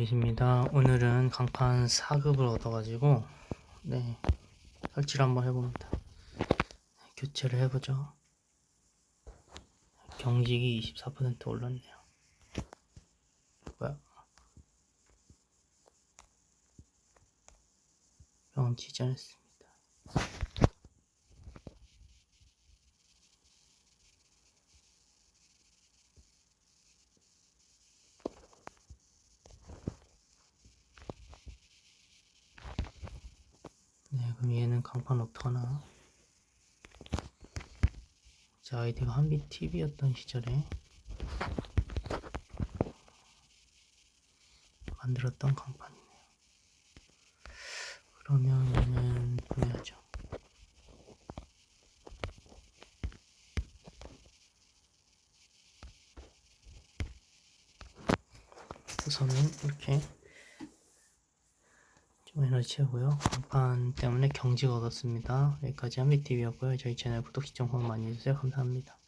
입니다. 오늘은 강판 4급을 얻어가지고 네 설치를 한번 해봅니다. 교체를 해보죠. 경직이 24% 올랐네요. 뭐야? 병원 지전했습니다. 네, 그럼 얘는 강판 어떡하나? 제 아이디가 한빛 TV였던 시절에 만들었던 강판이네요. 그러면 얘는 보내야죠. 우선은 이렇게 좀 에너지 채우고요. 간판 때문에 경직 얻었습니다. 여기까지 한비TV였고요. 저희 채널 구독, 시청 후원 많이 해주세요. 감사합니다.